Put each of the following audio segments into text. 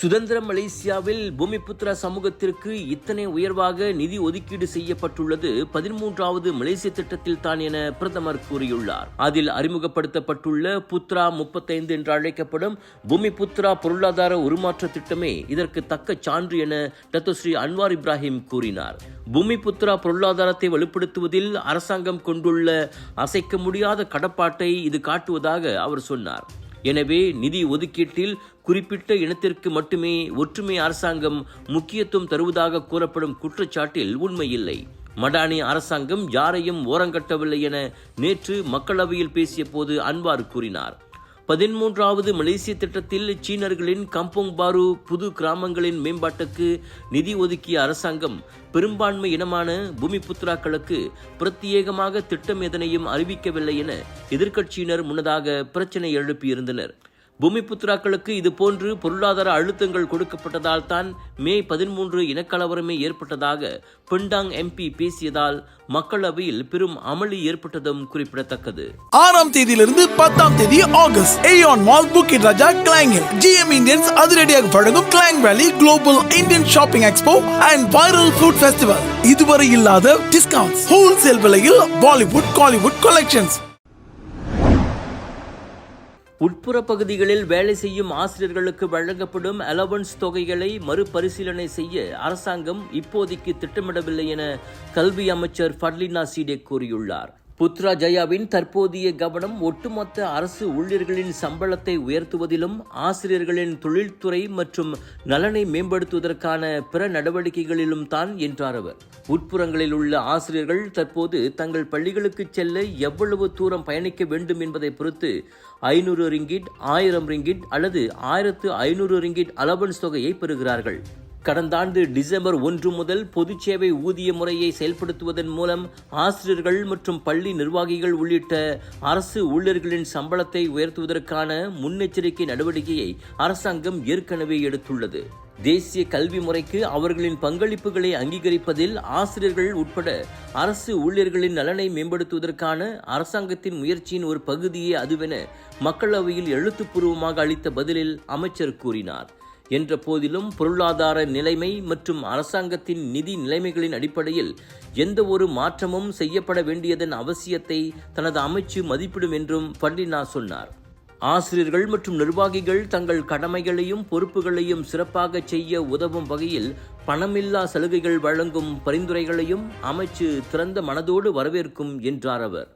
சுதந்திர மலேசியாவில் பூமிபுத்ரா சமூகத்திற்கு இத்தனை உயர்வாக நிதி ஒதுக்கீடு செய்யப்பட்டுள்ளது பதிமூன்றாவது மலேசிய திட்டத்தில் தான் என பிரதமர் கூறியுள்ளார். அதில் அறிமுகப்படுத்தப்பட்டுள்ள புத்ரா முப்பத்தைந்து என்று அழைக்கப்படும் பூமிபுத்ரா பொருளாதார உருமாற்ற திட்டமே இதற்கு தக்க சான்று என டத்துஸ்ரீ அன்வார் இப்ராஹிம் கூறினார். பூமிபுத்ரா பொருளாதாரத்தை வலுப்படுத்துவதில் அரசாங்கம் கொண்டுள்ள அசைக்க முடியாத கடப்பாட்டை இது காட்டுவதாக அவர் சொன்னார். எனவே நிதி ஒதுக்கீட்டில் குறிப்பிட்ட இனத்திற்கு மட்டுமே ஒற்றுமை அரசாங்கம் முக்கியத்துவம் தருவதாக கூறப்படும் குற்றச்சாட்டில் உண்மையில்லை. மடானி அரசாங்கம் யாரையும் ஓரங்கட்டவில்லை என நேற்று மக்களவையில் பேசிய போது அன்வார் கூறினார். பதிமூன்றாவது மலேசிய திட்டத்தில் சீனர்களின் கம்போங் பாரு புது கிராமங்களின் மேம்பாட்டுக்கு நிதி ஒதுக்கிய அரசாங்கம் பெரும்பான்மை இனமான பூமிபுத்ராக்களுக்கு பிரத்யேகமாக திட்டம் எதனையும் அறிவிக்கவில்லை என எதிர்க்கட்சியினர் முன்னதாக பிரச்சனை எழுப்பியிருந்தனர். பூமிபுத்ராக்களுக்கு இதுபோன்று பொருளாதார அழுத்தங்கள் கொடுக்கப்பட்டதால் தான் மே பதிமூன்று இனக்கலவரமே ஏற்பட்டதாக பிண்டாங் எம்பி பேசியதால் மக்களவையில் பெரும் அமளி ஏற்பட்டதும் குறிப்பிடத்தக்கது. ஆறாம் தேதியிலிருந்து பத்தாம் தேதி August Aeon mall Bukit Raja கிளாங்கில் GM Indians அதிரடியாக வழங்கும் Klang Valley global Indian shopping expo and viral food festival இதுவரை இல்லாத டிஸ்கவுண்ட்ஸ் ஹோல்சேல் விலையில் பாலிவுட் காலிவுட் கலெக்ஷன்ஸ் உட்புற பகுதிகளில் வேலை செய்யும் ஆசிரியர்களுக்கு வழங்கப்படும் அலவன்ஸ் தொகைகளை மறுபரிசீலனை செய்ய அரசாங்கம் இப்போதைக்கு திட்டமிடவில்லை என கல்வி அமைச்சர் ஃபர்லினா சீடே கூறியுள்ளார். புத்ரா ஜயாவின் தற்போதைய கவனம் ஒட்டுமொத்த அரசு ஊழியர்களின் சம்பளத்தை உயர்த்துவதிலும் ஆசிரியர்களின் தொழில்துறை மற்றும் நலனை மேம்படுத்துவதற்கான பிற நடவடிக்கைகளிலும் தான் என்றார் அவர். உட்புறங்களில் உள்ள ஆசிரியர்கள் தற்போது தங்கள் பள்ளிகளுக்கு செல்ல எவ்வளவு தூரம் பயணிக்க வேண்டும் என்பதை பொறுத்து ஐநூறு ரிங்கிட் ஆயிரம் ரிங்கிட் அல்லது ஆயிரத்து ஐநூறு ரிங்கிட் அலவன்ஸ் தொகையை பெறுகிறார்கள். கடந்த ஆண்டு டிசம்பர் ஒன்று முதல் பொதுச்சேவை ஊதிய முறையை செயல்படுத்துவதன் மூலம் ஆசிரியர்கள் மற்றும் பள்ளி நிர்வாகிகள் உள்ளிட்ட அரசு ஊழியர்களின் சம்பளத்தை உயர்த்துவதற்கான முன்னெச்சரிக்கை நடவடிக்கையை அரசாங்கம் ஏற்கனவே எடுத்துள்ளது. தேசிய கல்வி முறைக்கு அவர்களின் பங்களிப்புகளை அங்கீகரிப்பதில் ஆசிரியர்கள் உட்பட அரசு ஊழியர்களின் நலனை மேம்படுத்துவதற்கான அரசாங்கத்தின் முயற்சியின் ஒரு பகுதியே அதுவென மக்களவையில் எழுத்துப்பூர்வமாக அளித்த பதிலில் அமைச்சர் கூறினார். என்ற போதிலும் பொருளாதார நிலைமை மற்றும் அரசாங்கத்தின் நிதி நிலைமைகளின் அடிப்படையில் எந்த ஒரு மாற்றமும் செய்யப்பட வேண்டியதன் அவசியத்தை தனது அமைச்சு மதிப்பிடும் என்றும் பண்டினா சொன்னார். ஆசிரியர்கள் மற்றும் நிர்வாகிகள் தங்கள் கடமைகளையும் பொறுப்புகளையும் சிறப்பாக செய்ய உதவும் வகையில் பணமில்லா சலுகைகள் வழங்கும் பரிந்துரைகளையும் அமைச்சு திறந்த மனதோடு வரவேற்கும் என்றார் அவர்.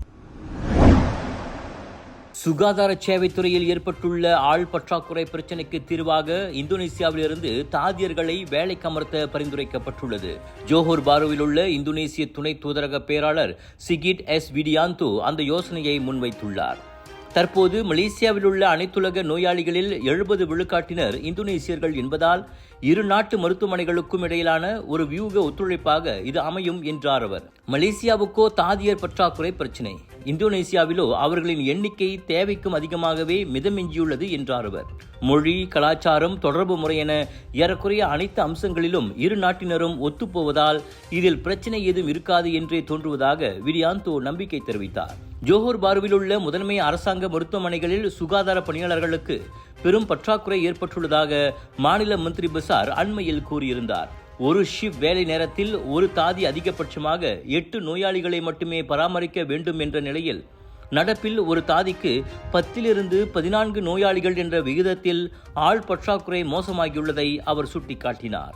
சுகாதார சேவைத்துறையில் ஏற்பட்டுள்ள ஆள் பற்றாக்குறை பிரச்சினைக்கு தீர்வாக இந்தோனேசியாவிலிருந்து தாதியர்களை வேலைக்கு அமர்த்த பரிந்துரைக்கப்பட்டுள்ளது. ஜோஹர் பாருவில் உள்ள இந்தோனேசிய துணை தூதரக பேராளர் சிகிட் எஸ் விடியாந்து அந்த யோசனையை முன்வைத்துள்ளார். தற்போது மலேசியாவில் உள்ள அனைத்துலக நோயாளிகளில் எழுபது விழுக்காட்டினர் இந்தோனேசியர்கள் என்பதால் இரு நாட்டு மருத்துவமனைகளுக்கும் இடையிலான ஒரு வியூக ஒத்துழைப்பாக இது அமையும் என்றார் அவர். மலேசியாவுக்கோ தாதியர் பற்றாக்குறை பிரச்சினை. இந்தோனேசியாவிலோ அவர்களின் எண்ணிக்கை தேவைக்கும் அதிகமாகவே மிதமிஞ்சியுள்ளது என்றார் அவர். மொழி கலாச்சாரம் தொடர்பு முறை என ஏறக்குறைய அனைத்து அம்சங்களிலும் இரு நாட்டினரும் ஒத்துப்போவதால் இதில் பிரச்சனை ஏதும் இருக்காது என்றே தோன்றுவதாக விரியாந்தோ நம்பிக்கை தெரிவித்தார். ஜோஹர் பாருவில் உள்ள முதன்மை அரசாங்க மருத்துவமனைகளில் சுகாதார பணியாளர்களுக்கு பெரும் பற்றாக்குறை ஏற்பட்டுள்ளதாக மாநில மந்திரி பசார் அண்மையில் கூறியிருந்தார். ஒரு ஷிப் வேலை நேரத்தில் ஒரு தாதி அதிகபட்சமாக எட்டு நோயாளிகளை மட்டுமே பராமரிக்க வேண்டும் என்ற நிலையில் நடப்பில் ஒரு தாதிக்கு பத்திலிருந்து பதினான்கு நோயாளிகள் என்ற விகிதத்தில் ஆள் பற்றாக்குறை மோசமாகியுள்ளதை அவர் சுட்டிக்காட்டினார்.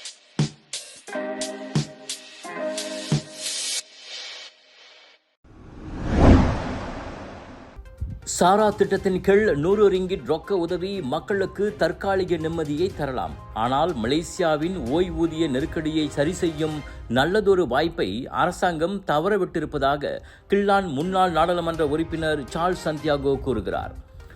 சாரா திட்டத்தின் கீழ் நூறு ரிங்கிட் ரொக்க உதவி மக்களுக்கு தற்காலிக நிம்மதியை தரலாம். ஆனால் மலேசியாவின் ஓய்வூதிய நெருக்கடியை சரி செய்யும் நல்லதொரு வாய்ப்பை அரசாங்கம் தவறவிட்டிருப்பதாக கிள்ளான் முன்னாள் நாடாளுமன்ற உறுப்பினர் சார்ல்ஸ் சந்தியாகோ கூறுகிறார்.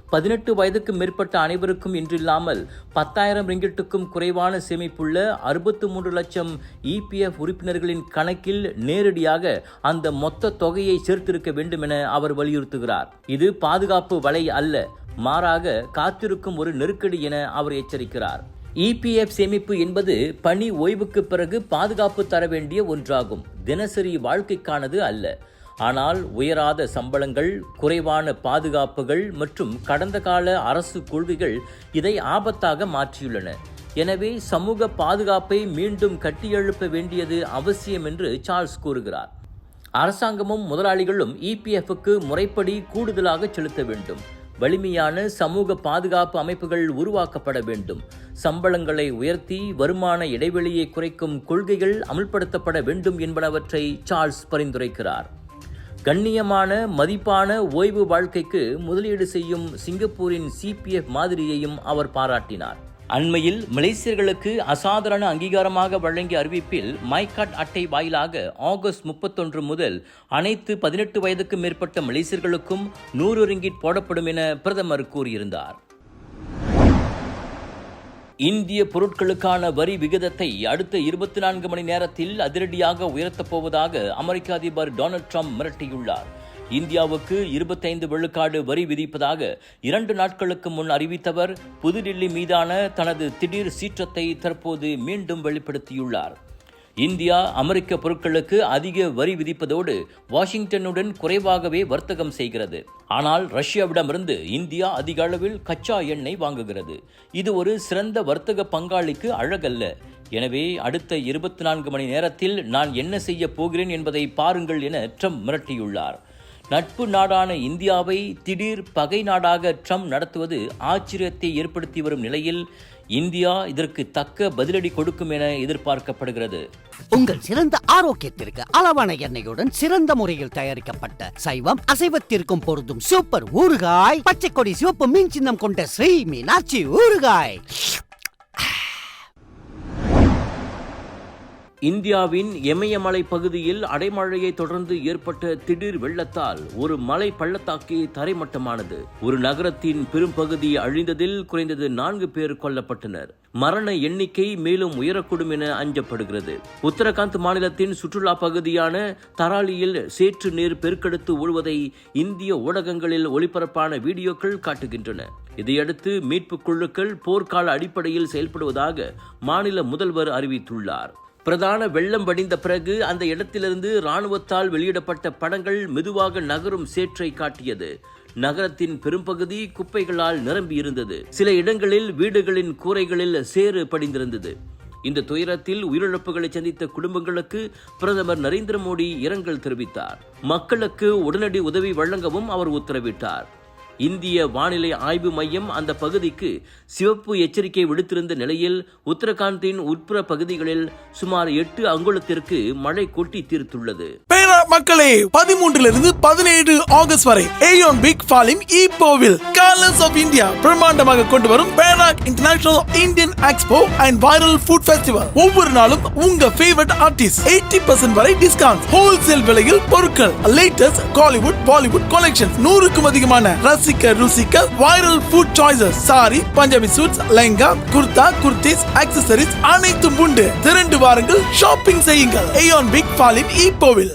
பதினெட்டு வயதுக்கு மேற்பட்ட அனைவருக்கும் இன்றில்லாமல் பத்தாயிரம் ரிங்கிட்டுக்கும் குறைவான சேமிப்புள்ள அறுபத்து மூன்று லட்சம் இபிஎஃப் உறுப்பினர்களின் கணக்கில் நேரடியாக அந்த மொத்த தொகையை சேர்த்திருக்க வேண்டும் என அவர் வலியுறுத்துகிறார். இது பாதுகாப்பு வலை அல்ல மாறாக காத்திருக்கும் ஒரு நெருக்கடி என அவர் எச்சரிக்கிறார். இபிஎஃப் சேமிப்பு என்பது பணி ஓய்வுக்கு பிறகு பாதுகாப்பு தர வேண்டிய ஒன்றாகும். தினசரி வாழ்க்கைக்கானது அல்ல. ஆனால் உயராத சம்பளங்கள் குறைவான பாதுகாப்புகள் மற்றும் கடந்த கால அரசு கொள்கைகள் இதை ஆபத்தாக மாற்றியுள்ளன. எனவே சமூக பாதுகாப்பை மீண்டும் கட்டியெழுப்ப வேண்டியது அவசியம் என்று சார்ல்ஸ் கூறுகிறார். அரசாங்கமும் முதலாளிகளும் இபிஎஃப்க்கு முறைப்படி கூடுதலாக செலுத்த வேண்டும். வலிமையான சமூக பாதுகாப்பு அமைப்புகள் உருவாக்கப்பட வேண்டும். சம்பளங்களை உயர்த்தி வருமான இடைவெளியை குறைக்கும் கொள்கைகள் அமல்படுத்தப்பட வேண்டும் என்பனவற்றை சார்ல்ஸ் பரிந்துரைக்கிறார். கண்ணியமான மதிப்பான ஓய்வு வாழ்க்கைக்கு முதலீடு செய்யும் சிங்கப்பூரின் சிபிஎஃப் மாதிரியையும் அவர் பாராட்டினார். அண்மையில் மலேசியர்களுக்கு அசாதாரண அங்கீகாரமாக வழங்கிய அறிவிப்பில் மைகாட் அட்டை வாயிலாக ஆகஸ்ட் முப்பத்தொன்று முதல் அனைத்து பதினெட்டு வயதுக்கு மேற்பட்ட மலேசியர்களுக்கும் நூறு ரிங்கிட் போடப்படும் என பிரதமர் கூறியிருந்தார். இந்திய பொருட்களுக்கான வரி விகிதத்தை அடுத்த இருபத்தி நான்கு மணி நேரத்தில் அதிரடியாக உயர்த்தப் போவதாக அமெரிக்க அதிபர் டொனால்ட் ட்ரம்ப் மிரட்டியுள்ளார். இந்தியாவுக்கு இருபத்தைந்து விழுக்காடு வரி விதிப்பதாக இரண்டு நாட்களுக்கு முன் அறிவித்தவர் புதுடில்லி மீதான தனது திடீர் சீற்றத்தை தற்போது மீண்டும் வெளிப்படுத்தியுள்ளார். இந்தியா அமெரிக்க பொருட்களுக்கு அதிக வரி விதிப்பதோடு வாஷிங்டனுடன் குறைவாகவே வர்த்தகம் செய்கிறது. ஆனால் ரஷ்யாவிடமிருந்து இந்தியா அதிக அளவில் கச்சா எண்ணெய் வாங்குகிறது. இது ஒரு சிறந்த வர்த்தக பங்காளிக்கு அழகல்ல. எனவே அடுத்த இருபத்தி நான்கு மணி நேரத்தில் நான் என்ன செய்ய போகிறேன் என்பதை பாருங்கள் என ட்ரம்ப் மிரட்டியுள்ளார். நட்பு நாடான இந்தியாவை திடீர் பகை நாடாக ட்ரம்ப் நடத்துவது ஆச்சரியத்தை ஏற்படுத்தி வரும் நிலையில் இந்தியா இதற்கு தக்க பதிலடி கொடுக்கும் என எதிர்பார்க்கப்படுகிறது. உங்கள் சிறந்த ஆரோக்கியத்திற்கு அளவான எண்ணெயுடன் சிறந்த முறையில் தயாரிக்கப்பட்ட சைவம் அசைவத்திற்கும் பொருந்தும் சூப்பர் ஊறுகாய் பச்சை கொடி சிவப்பு மீன் சின்னம் கொண்ட ஸ்ரீ மீனாட்சி ஊறுகாய். இந்தியாவின் இமயமலை பகுதியில் அடைமழையை தொடர்ந்து ஏற்பட்ட திடீர் வெள்ளத்தால் ஒரு மலை பள்ளத்தாக்கே தரைமட்டமானது. ஒரு நகரத்தின் பெரும்பகுதி அழிந்ததில் குறைந்தது நான்கு பேர் கொல்லப்பட்டனர். மரண எண்ணிக்கை மேலும் உயரக்கூடும் என அஞ்சப்படுகிறது. உத்தரகாண்ட் மாநிலத்தின் சுற்றுலா பகுதியான தராலியில் சேற்று நீர் பெருக்கெடுத்து ஓடுவதை இந்திய ஊடகங்களில் ஒளிபரப்பான வீடியோக்கள் காட்டுகின்றன. இதையடுத்து மீட்புக் குழுக்கள் போர்க்கால அடிப்படையில் செயல்படுவதாக மாநில முதல்வர் அறிவித்துள்ளார். பிரதான வெள்ளம் வடிந்த பிறகு அந்த இடத்திலிருந்து ராணுவத்தால் வெளியிடப்பட்ட படங்கள் மெதுவாக நகரும் சேற்றை காட்டியது. நகரத்தின் பெரும்பகுதி குப்பைகளால் நிரம்பி இருந்தது சில இடங்களில் வீடுகளின் கூரைகளில் சேறு படிந்திருந்தது. இந்த துயரத்தில் உயிரிழப்புகளை சந்தித்த குடும்பங்களுக்கு பிரதமர் நரேந்திர மோடி இரங்கல் தெரிவித்தார். மக்களுக்கு உடனடி உதவி வழங்கவும் அவர் உத்தரவிட்டார். இந்திய வானிலை ஆய்வு மையம் அந்த பகுதிக்கு சிவப்பு எச்சரிக்கை விடுத்திருந்த நிலையில் உத்தரகாண்டின் உட்புற பகுதிகளில் சுமார் எட்டு அங்குலத்திற்கு மழை கொட்டி தீர்த்துள்ளது. மக்களே பதிமூன்றுல பதிமூன்றிலிருந்து பதினேழு ஆகஸ்ட் வரை ஏயோன் பிக் ஃபாலிம் ஈப்போவில் கலர்ஸ் ஆஃப் இந்தியா பிரம்மாண்டமாக கொண்டு வரும் Perak international Indian expo and viral food festival ஒவ்வொரு நாளும் உங்க ஃபேவரட் ஆர்டிஸ்ட் எயிட்டி பர்சன்ட் வரை டிஸ்கவுண்ட் ஹோல்சேல் விலையில் பொருட்கள். லேட்டஸ்ட் காலிவுட் பாலிவுட் கலெக்ஷன் நூறுக்கும் அதிகமான ரசிக்க ருசிக்க viral food choices sari Punjabi suits lehenga kurta kurtis accessories அனைத்தும் உண்டு. திரண்டு வாருங்கள் ஷாப்பிங் செய்யுங்கள். AEON big fallen ஈப்போவில்